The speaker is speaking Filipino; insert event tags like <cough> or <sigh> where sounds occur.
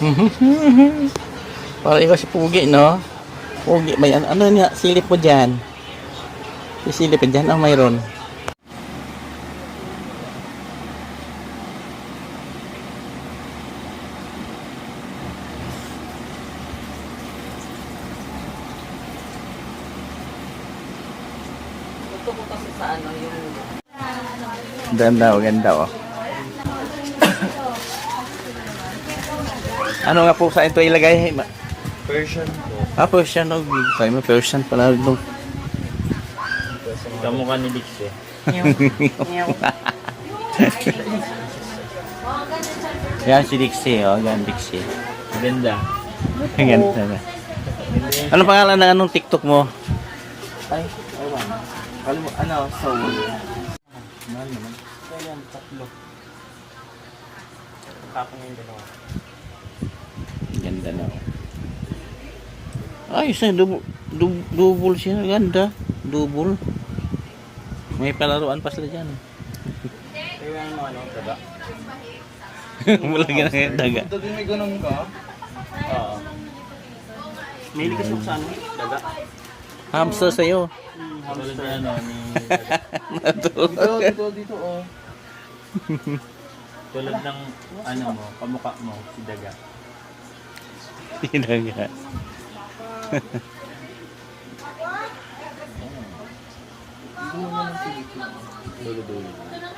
<laughs> Para ikaw si Pugi, no? Pugi, may ano, ano niya, silip mo dyan. Isilip dyan, ang mayroon. Sa ano yung... Ganda, oh, ganda, oh. Ano nga po sa ito ilagay? Version ko. Ah, Persian, oh. Sabi mo, Persian pala. No. Kamukha ni Dix eh. <laughs> Yan si Dixie, oh. Yan, Dixie. Ganda. Ang Ganda na. Ano pangalan ng anong TikTok mo? Ay, ewan. Alam mo, ano, Soul. Ano naman? Kaya tatlo. Tapos yung dalawa. Ganda na. Ay, isa, double, double, double siya. Ganda. Double. May palaruan pa sila dyan. Kaya yung ano, daga. Wala ka na daga. Ito din may ganun ka? Oo. May likas mo sa ano? Daga. Hamster sa'yo. Tulad na ano, ni... <laughs> Natulog. Dito, dito, dito, oh. Tulad ng, ano mo, kamukha mo, si Daga. Daga. Dulo-dulo.